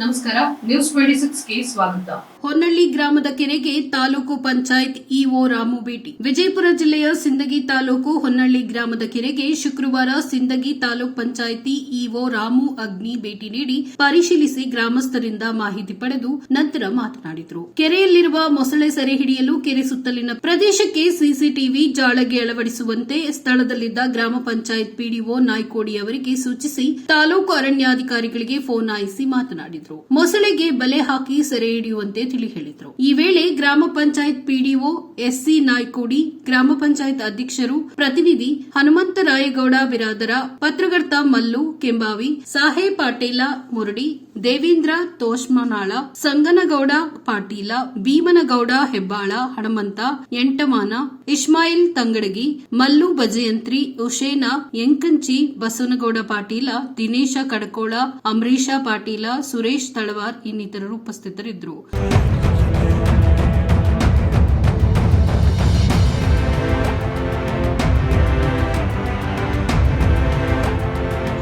ನಮಸ್ಕಾರ news twenty ಗೆ ಸ್ವಾಗತ. ಹೊನ್ನಳ್ಳಿ ಗ್ರಾಮದ ಕೆರೆಗೆ ತಾಲೂಕು ಪಂಚಾಯತ್ ಇಒ ರಾಮು ಭೇಟಿ. ವಿಜಯಪುರ ಜಿಲ್ಲೆಯ ಸಿಂದಗಿ ತಾಲೂಕು ಹೊನ್ನಳ್ಳಿ ಗ್ರಾಮದ ಕೆರೆಗೆ ಶುಕ್ರವಾರ ಸಿಂದಗಿ ತಾಲೂಕ್ ಪಂಚಾಯತಿ ಇಒ ರಾಮು ಅಗ್ನಿ ಭೇಟಿ ನೀಡಿ ಪರಿಶೀಲಿಸಿ ಗ್ರಾಮಸ್ಥರಿಂದ ಮಾಹಿತಿ ಪಡೆದು ನಂತರ ಮಾತನಾಡಿದರು. ಕೆರೆಯಲ್ಲಿರುವ ಮೊಸಳೆ ಸೆರೆ ಹಿಡಿಯಲು ಕೆರೆ ಸುತ್ತಲಿನ ಪ್ರದೇಶಕ್ಕೆ ಸಿಸಿಟಿವಿ ಜಾಳಗೆ ಅಳವಡಿಸುವಂತೆ ಸ್ಥಳದಲ್ಲಿದ್ದ ಗ್ರಾಮ ಪಂಚಾಯತ್ ಪಿಡಿಒ ನಾಯ್ಕೋಡಿ ಅವರಿಗೆ ಸೂಚಿಸಿ ತಾಲೂಕು ಅರಣ್ಯಾಧಿಕಾರಿಗಳಿಗೆ ಫೋನ್ ಆಯಿಸಿ ಮಾತನಾಡಿದರು. ಮೊಸಳೆಗೆ ಬಲೆ ಹಾಕಿ ಸೆರೆ ಹಿಡಿಯುವಂತೆ ತಿಳಿ ಹೇಳಿದ್ರು. ಈ ವೇಳೆ ಗ್ರಾಮ ಪಂಚಾಯತ್ ಪಿಡಿಒ ಎಸ್ಸಿ ನಾಯ್ಕೋಡಿ, ಗ್ರಾಮ ಪಂಚಾಯತ್ ಅಧ್ಯಕ್ಷರು, ಪ್ರತಿನಿಧಿ ಹನುಮಂತರಾಯಗೌಡ ಬಿರಾದರ ಪತ್ರಕರ್ತ ಮಲ್ಲು, ಕೆಂಬಾವಿ ಸಾಹೇಬ್ ಪಾಟೀಲ, ಮುರಡಿ, ದೇವೇಂದ್ರ ತೋಷ್ಮನಾಳ, ಸಂಗನಗೌಡ ಪಾಟೀಲ, ಭೀಮನಗೌಡ ಹೆಬ್ಬಾಳ ಹಣಮಂತ ಎಂಟಮಾನ ಇಸ್ಮಾಯಿಲ್ ತಂಗಡಗಿ, ಮಲ್ಲು ಬಜಯಂತ್ರಿ, ಉಷೇನ, ಎಂಕಂಚಿ, ಬಸವನಗೌಡ ಪಾಟೀಲ, ದಿನೇಶ ಕಡಕೋಳ ಅಂಬರೀಶ ಪಾಟೀಲ, ಸುರೇಶ್ ತಳವಾರ್ ಇನ್ನಿತರರು ಉಪಸ್ಥಿತರಿದ್ದರು.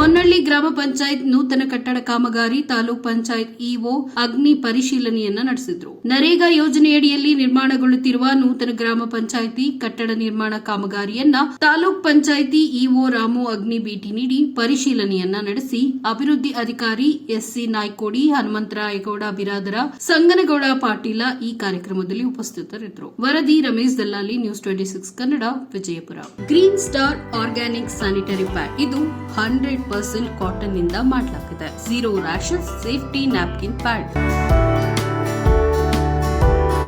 ಹೊನ್ನಳ್ಳಿ ಗ್ರಾಮ ಪಂಚಾಯತ್ ನೂತನ ಕಟ್ಟಡ ಕಾಮಗಾರಿ ತಾಲೂಕ್ ಪಂಚಾಯತ್ ಇಒ ಅಗ್ನಿ ಪರಿಶೀಲನೆಯನ್ನ ನಡೆಸಿದ್ರು. ನರೇಗಾ ಯೋಜನೆಯಡಿಯಲ್ಲಿ ನಿರ್ಮಾಣಗೊಳ್ಳುತ್ತಿರುವ ನೂತನ ಗ್ರಾಮ ಪಂಚಾಯಿತಿ ಕಟ್ಟಡ ನಿರ್ಮಾಣ ಕಾಮಗಾರಿಯನ್ನ ತಾಲೂಕ್ ಪಂಚಾಯಿತಿ ಇಒ ರಾಮು ಅಗ್ನಿ ಭೇಟಿ ನೀಡಿ ಪರಿಶೀಲನೆಯನ್ನ ನಡೆಸಿ ಅಭಿವೃದ್ಧಿ ಅಧಿಕಾರಿ ಎಸ್ಸಿ ನಾಯ್ಕೋಡಿ, ಹನುಮಂತರಾಯಗೌಡ, ಬಿರಾದರ ಸಂಗನಗೌಡ ಪಾಟೀಲ ಈ ಕಾರ್ಯಕ್ರಮದಲ್ಲಿ ಉಪಸ್ಥಿತರಿದ್ದರು. ವರದಿ Ramesh Dallali news twenty six Kannada, Vijayapura. Green star organic sanitary pad ಇದು ಹಂಡ್ರೆಡ್ ಪರ್ಸೆಂಟ್ ಕಾಟನ್ನಿಂದ ಮಾಡಲಾಗಿದೆ zero rashes safety napkin pad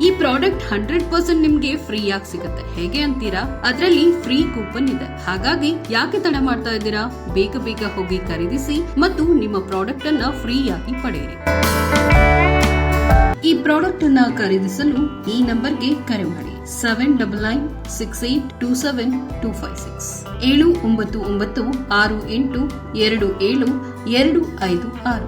ಈ ಪ್ರಾಡಕ್ಟ್ ಹಂಡ್ರೆಡ್ ಪರ್ಸೆಂಟ್ ನಿಮ್ಗೆ ಫ್ರೀ ಆಗಿ ಸಿಗುತ್ತೆ. ಹೇಗೆ ಅಂತೀರಾ? ಅದರಲ್ಲಿ ಫ್ರೀ ಕೂಪನ್ ಇದೆ. ಹಾಗಾಗಿ ಯಾಕೆ ತಡ ಮಾಡ್ತಾ ಇದ್ದೀರಾ? ಬೇಗ ಬೇಗ ಹೋಗಿ ಖರೀದಿಸಿ ಮತ್ತು ನಿಮ್ಮ ಪ್ರಾಡಕ್ಟ್ ಅನ್ನ ಫ್ರೀ ಆಗಿ ಪಡೆಯಿರಿ. ಈ ಪ್ರಾಡಕ್ಟ್ ಅನ್ನ ಖರೀದಿಸಲು ಈ ನಂಬರ್ಗೆ ಕರೆ ಮಾಡಿ. Seven double nine six eight two seven two five six ಏಳು ಒಂಬತ್ತು ಒಂಬತ್ತು ಆರು ಎಂಟು ಎರಡು ಏಳು ಎರಡು ಐದು ಆರು.